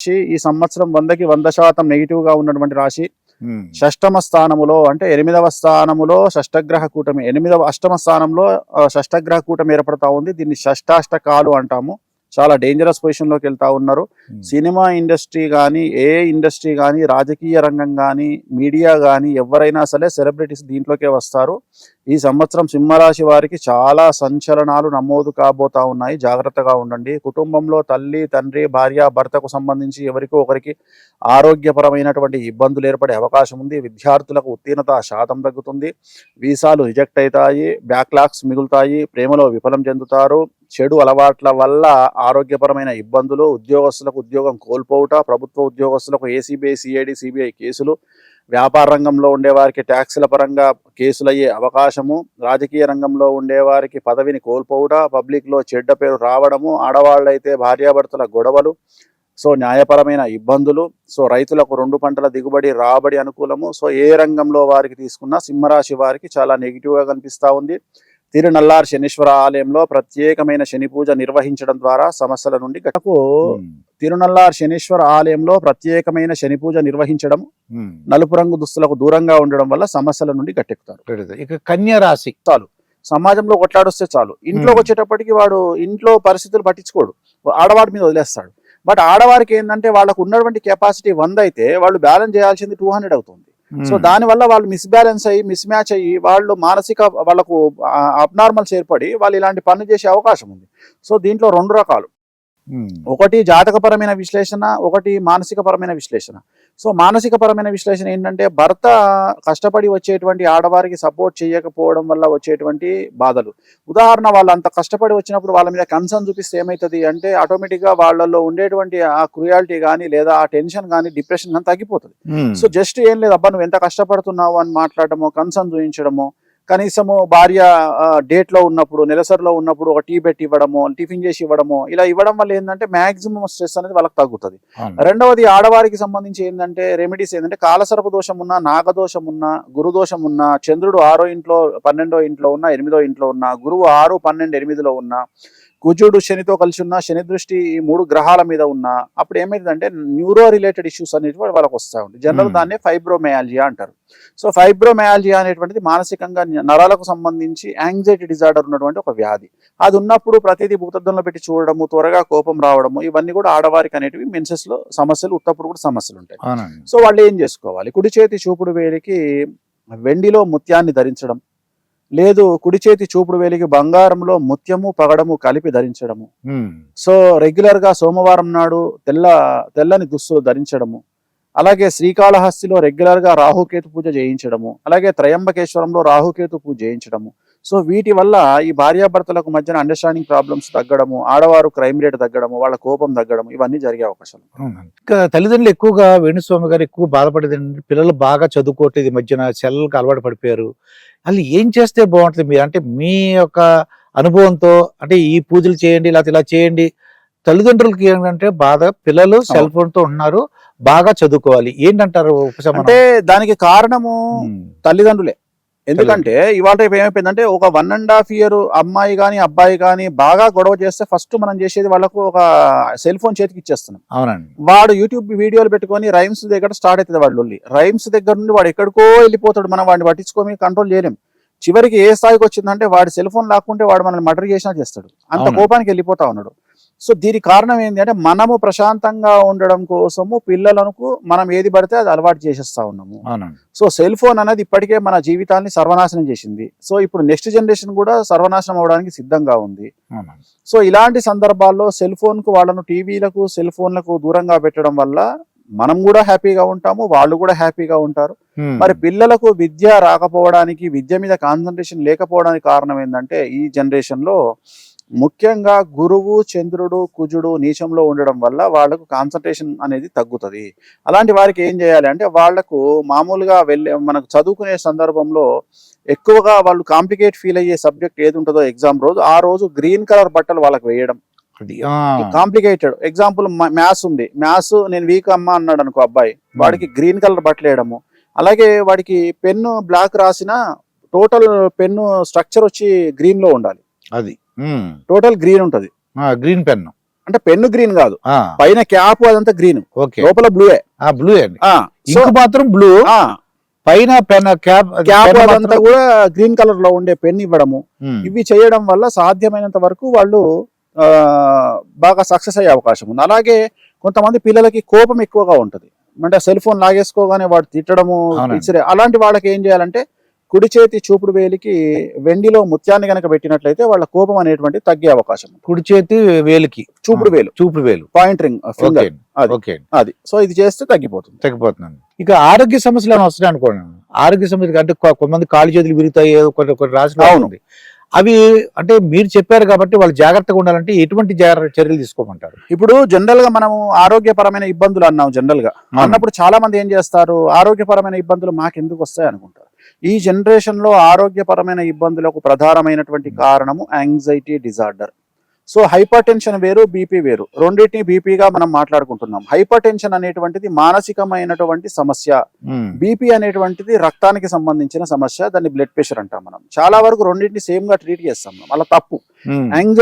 రాశి ఈ సంవత్సరం వందకి వంద శాతం నెగిటివ్గా ఉన్నటువంటి రాశి. షష్టమ స్థానములో అంటే ఎనిమిదవ స్థానములో షష్టగ్రహ కూటమి ఎనిమిదవ అష్టమ స్థానంలో షష్టగ్రహ కూటమి ఏర్పడతా ఉంది. దీన్ని షష్టాష్టకాలు అంటాము. చాలా డేంజరస్ పొజిషన్లోకి వెళ్తా ఉన్నారు. ఉమ్. సినిమా ఇండస్ట్రీ కానీ ఏ ఇండస్ట్రీ కానీ రాజకీయ రంగం కానీ మీడియా కానీ ఎవరైనా సరే సెలబ్రిటీస్ దీంట్లోకే వస్తారు. ఈ సంవత్సరం సింహరాశి వారికి చాలా సంచలనాలు నమోదు కాబోతా ఉన్నాయి. జాగ్రత్తగా ఉండండి. కుటుంబంలో తల్లి తండ్రి భార్య భర్తకు సంబంధించి ఎవరికి ఒకరికి ఆరోగ్యపరమైనటువంటి ఇబ్బందులు ఏర్పడే అవకాశం ఉంది. విద్యార్థులకు ఉత్తీర్ణత శాతం తగ్గుతుంది. వీసాలు రిజెక్ట్ అవుతాయి. బ్యాక్లాగ్స్ మిగులుతాయి. ప్రేమలో విఫలం చెందుతారు. చెడు అలవాట్ల వల్ల ఆరోగ్యపరమైన ఇబ్బందులు ఉద్యోగస్తులకు ఉద్యోగం కోల్పోవుట ప్రభుత్వ ఉద్యోగస్తులకు ఏసీబీఐ సిఐడి సిబిఐ కేసులు వ్యాపార రంగంలో ఉండేవారికి ట్యాక్సుల పరంగా కేసులయ్యే అవకాశము రాజకీయ రంగంలో ఉండేవారికి పదవిని కోల్పోవుట పబ్లిక్లో చెడ్డ పేరు రావడము ఆడవాళ్ళైతే భార్యాభర్తల గొడవలు సో న్యాయపరమైన ఇబ్బందులు సో రైతులకు రెండు పంటల దిగుబడి రాబడి అనుకూలము సో ఏ రంగంలో వారికి తీసుకున్నా సింహరాశి వారికి చాలా నెగిటివ్గా కనిపిస్తూ ఉంది. తిరునల్లార్ శనీశ్వర ఆలయంలో ప్రత్యేకమైన శని పూజ నిర్వహించడం ద్వారా సమస్యల నుండి గటకు ఉమ్. తిరునల్లార్ శనీశ్వర ఆలయంలో ప్రత్యేకమైన శని పూజ నిర్వహించడం. నలుపు రంగు దుస్తులకు దూరంగా ఉండడం వల్ల సమస్యల నుండి గట్టెక్కుతారు. ఇక కన్యా రాశి సమాజంలో కొట్లాడొస్తే చాలు ఇంట్లోకి. వచ్చేటప్పటికి వాడు ఇంట్లో పరిస్థితులు పట్టించుకోడు ఆడవాడి మీద వదిలేస్తాడు బట్ ఆడవారికి ఏంటంటే వాళ్ళకు ఉన్నటువంటి కెపాసిటీ వంద అయితే వాళ్ళు బ్యాలెన్స్ చేయాల్సింది టూ హండ్రెడ్ అవుతుంది సో ఉమ్. దాని వల్ల వాళ్ళు మిస్ బ్యాలెన్స్ అయ్యి మిస్ మ్యాచ్ అయ్యి వాళ్ళు మానసిక వాళ్ళకు అబ్నార్మల్స్ ఏర్పడి వాళ్ళు ఇలాంటి పనులు చేసే అవకాశం ఉంది సో దీంట్లో రెండు రకాలు ఉమ్. ఒకటి జాతకపరమైన విశ్లేషణ ఒకటి మానసికపరమైన విశ్లేషణ సో మానసికపరమైన విశ్లేషణ ఏంటంటే భర్త కష్టపడి వచ్చేటువంటి ఆడవారికి సపోర్ట్ చేయకపోవడం వల్ల వచ్చేటువంటి బాధలు ఉదాహరణ వాళ్ళు అంత కష్టపడి వచ్చినప్పుడు వాళ్ళ మీద కన్సర్న్ చూపిస్తే ఏమవుతుంది అంటే ఆటోమేటిక్గా వాళ్ళల్లో ఉండేటువంటి ఆ క్రుయాలిటీ కానీ లేదా ఆ టెన్షన్ కానీ డిప్రెషన్ కానీ తగ్గిపోతుంది. సో జస్ట్ ఏం లేదు అబ్బా నువ్వు ఎంత కష్టపడుతున్నావు అని మాట్లాడటము కన్సర్న్ చూపించడము కనీసము భార్య డేట్లో ఉన్నప్పుడు నెలసరిలో ఉన్నప్పుడు ఒక టీ పెట్టి ఇవ్వడము టిఫిన్ చేసి ఇవ్వడము ఇలా ఇవ్వడం వల్ల ఏంటంటే మాక్సిమం స్ట్రెస్ అనేది వాళ్ళకి తగ్గుతుంది. రెండవది ఆడవారికి సంబంధించి ఏంటంటే రెమెడీస్ ఏంటంటే కాలసర్ప దోషం ఉన్నా నాగదోషం ఉన్నా గురుదోషం ఉన్నా చంద్రుడు ఆరో ఇంట్లో పన్నెండో ఇంట్లో ఉన్నా ఎనిమిదో ఇంట్లో ఉన్నా గురువు ఆరు పన్నెండు ఎనిమిదిలో ఉన్నా కుజుడు శనితో కలిసి ఉన్న శని దృష్టి ఈ మూడు గ్రహాల మీద ఉన్నా అప్పుడు ఏమైందంటే న్యూరో రిలేటెడ్ ఇష్యూస్ అనేవి వాళ్ళకి వస్తూ ఉంటాయి జనరల్. దాన్నే ఫైబ్రోమయాలజియా అంటారు. సో ఫైబ్రోమయాలజియా అనేటువంటిది మానసికంగా నరాలకు సంబంధించి యాంగ్జైటీ డిజార్డర్ ఉన్నటువంటి ఒక వ్యాధి. అది ఉన్నప్పుడు ప్రతిదీ భూతద్దంలో పెట్టి చూడడము త్వరగా కోపం రావడము ఇవన్నీ కూడా ఆడవారికి అనేటివి మెన్సెస్లో సమస్యలు ఉత్తప్పుడు కూడా సమస్యలు ఉంటాయి. సో వాళ్ళు ఏం చేసుకోవాలి? కుడి చేతి చూపుడు వేలికి వెండిలో ముత్యాన్ని ధరించడం లేదు కుడి చేతి చూపుడు వేలికి బంగారంలో ముత్యము పగడము కలిపి ధరించడము. సో రెగ్యులర్గా సోమవారం నాడు తెల్ల తెల్లని దుస్తులు ధరించడము. అలాగే శ్రీకాళహస్తిలో రెగ్యులర్గా రాహుకేతు పూజ చేయించడము. అలాగే త్రయంబకేశ్వరంలో రాహుకేతు పూజ చేయించడము. సో వీటి వల్ల ఈ భార్యాభర్తలకు మధ్యన అండర్స్టాండింగ్ ప్రాబ్లమ్స్ తగ్గడము ఆడవారు క్రైమ్ రేట్ తగ్గడము వాళ్ళ కోపం తగ్గడం ఇవన్నీ జరిగే అవకాశాలు. ఇంకా తల్లిదండ్రులు ఎక్కువగా వేణుస్వామి గారు ఎక్కువ బాధపడేది పిల్లలు బాగా చదువుకోవట్లేదు మధ్యన సెల్లకు అలవాటు పడిపోయారు. అసలు ఏం చేస్తే బాగుంటుంది మీరు? అంటే మీ యొక్క అనుభవంతో అంటే ఈ పూజలు చేయండి లేకపోతే ఇలా చేయండి. తల్లిదండ్రులకి ఏంటంటే బాధ పిల్లలు సెల్ ఫోన్తో ఉన్నారు బాగా చదువుకోవాలి. ఏంటంటారు ఉపశమనం? అంటే దానికి కారణము. తల్లిదండ్రులే. ఎందుకంటే ఇవాళ రేపు ఏమైపోయిందంటే ఒక వన్ అండ్ హాఫ్ ఇయర్ అమ్మాయి కానీ అబ్బాయి కానీ బాగా గొడవ చేస్తే ఫస్ట్ మనం చేసేది వాళ్ళకు ఒక సెల్ ఫోన్ చేతికి ఇచ్చేస్తున్నాం. అవునండి. వాడు యూట్యూబ్ వీడియోలు పెట్టుకొని రైమ్స్ దగ్గర స్టార్ట్ అవుతుంది లొల్లి. రైమ్స్ దగ్గర నుండి వాడు ఎక్కడికో వెళ్ళిపోతాడు మనం వాడిని పట్టించుకొని కంట్రోల్ చేయలేం. చివరికి ఏ స్థాయికి వచ్చిందంటే వాడి సెల్ ఫోన్ లాక్కుంటే వాడు మనల్ని మర్డర్ చేసినా చేస్తాడు. అంత. కోపానికి వెళ్ళిపోతా ఉన్నాడు. సో దీనికి కారణం ఏంటి అంటే మనము ప్రశాంతంగా ఉండడం కోసము పిల్లలకు మనం ఏది పడితే అది అలవాటు చేసేస్తా ఉన్నాము. సో సెల్ ఫోన్ అనేది ఇప్పటికే మన జీవితాన్ని సర్వనాశనం చేసింది. సో ఇప్పుడు నెక్స్ట్ జనరేషన్ కూడా సర్వనాశనం అవడానికి సిద్ధంగా ఉంది. సో ఇలాంటి సందర్భాల్లో సెల్ ఫోన్కు వాళ్ళను టీవీలకు సెల్ ఫోన్లకు దూరంగా పెట్టడం వల్ల మనం కూడా హ్యాపీగా ఉంటాము వాళ్ళు కూడా హ్యాపీగా ఉంటారు. మరి పిల్లలకు విద్య రాకపోవడానికి విద్య మీద కాన్సన్ట్రేషన్ లేకపోవడానికి కారణం ఏంటంటే ఈ జనరేషన్లో ముఖ్యంగా గురువు చంద్రుడు కుజుడు నీచంలో ఉండడం వల్ల వాళ్ళకు కాన్సన్ట్రేషన్ అనేది తగ్గుతుంది. అలాంటి వారికి ఏం చేయాలి అంటే వాళ్ళకు మామూలుగా వెళ్ళే మనకు చదువుకునే సందర్భంలో ఎక్కువగా వాళ్ళు కాంప్లికేట్ ఫీల్ అయ్యే సబ్జెక్ట్ ఏది ఉంటుందో ఎగ్జామ్ రోజు ఆ రోజు గ్రీన్ కలర్ బట్టలు వాళ్ళకి వేయడం. కాంప్లికేటెడ్ ఎగ్జాంపుల్ మ్యాథ్స్ ఉంది. మ్యాథ్స్ నేను వీక్ అమ్మ అన్నాడు అనుకో అబ్బాయి. వాడికి గ్రీన్ కలర్ బట్టలు వేయడము. అలాగే వాడికి పెన్ను బ్లాక్ రాసిన టోటల్ పెన్ను స్ట్రక్చర్ వచ్చి గ్రీన్లో ఉండాలి. అది. టోటల్ గ్రీన్ ఉంటది. గ్రీన్ పెన్ అంటే పెన్ను గ్రీన్ కాదు. పైన క్యాప్ అదంతా గ్రీన్ ఓకే లోపల బ్లూయే బ్లూ అండి. ఇంక్ మాత్రం బ్లూ పైన పెన్ క్యాప్ క్యాప్ అదంతా కూడా గ్రీన్ కలర్లో ఉండే పెన్ ఇవ్వడము. ఉమ్, ఇవి చేయడం వల్ల సాధ్యమైనంత వరకు వాళ్ళు ఆ, బాగా సక్సెస్ అయ్యే అవకాశం ఉంది. అలాగే కొంతమంది పిల్లలకి కోపం ఎక్కువగా ఉంటది. అంటే సెల్ ఫోన్ లాగేసుకోగానే వాడు తిట్టడము అలాంటి వాళ్ళకి ఏం చేయాలంటే కుడి చేతి చూపుడు వేలికి వెండిలో ముత్యాన్ని గనక పెట్టినట్లయితే వాళ్ళ కోపం అనేటువంటి తగ్గే అవకాశం కుడి చేతి వేలికి. చూపుడు వేలు. చూపుడు వేలు. Point ring finger. అది. ఓకే. అండి. అది. సో ఇది చేస్తే తగ్గిపోతుంది. తగ్గిపోతున్నాను ఇక ఆరోగ్య సమస్యలు ఏమైనా వస్తున్నాయి అనుకోండి. ఆరోగ్య సమస్యలు అంటే కొ- కొంతమంది కాళ్ళు చేతులు విరుగుతాయి ఏదో కొన్ని కొన్ని రాసిన అవును. ఉంది అవి అంటే మీరు చెప్పారు కాబట్టి వాళ్ళు జాగ్రత్తగా ఉండాలంటే ఎటువంటి జాగ్రత్త చర్యలు తీసుకోమంటారు? ఇప్పుడు జనరల్గా మనము ఆరోగ్యపరమైన ఇబ్బందులు అన్నాం జనరల్గా అన్నప్పుడు చాలా మంది ఏం చేస్తారు? ఆరోగ్యపరమైన ఇబ్బందులు మాకెందుకు వస్తాయి అనుకుంటారు? ఈ జనరేషన్లో ఆరోగ్యపరమైన ఇబ్బందులకు ప్రధానమైనటువంటి కారణము anxiety disorder so hypertension వేరు బీపీ వేరు. రెండింటిని బీపీగా మనం మాట్లాడుకుంటున్నాం. హైపర్ టెన్షన్ అనేటువంటిది మానసికమైనటువంటి సమస్య. బీపీ అనేటువంటిది రక్తానికి సంబంధించిన సమస్య దాన్ని బ్లడ్ ప్రెషర్ అంటాం మనం. చాలా వరకు రెండింటిని సేమ్గా ట్రీట్ చేస్తాం మనం. అలా తప్పు. యాంగ్జైటీ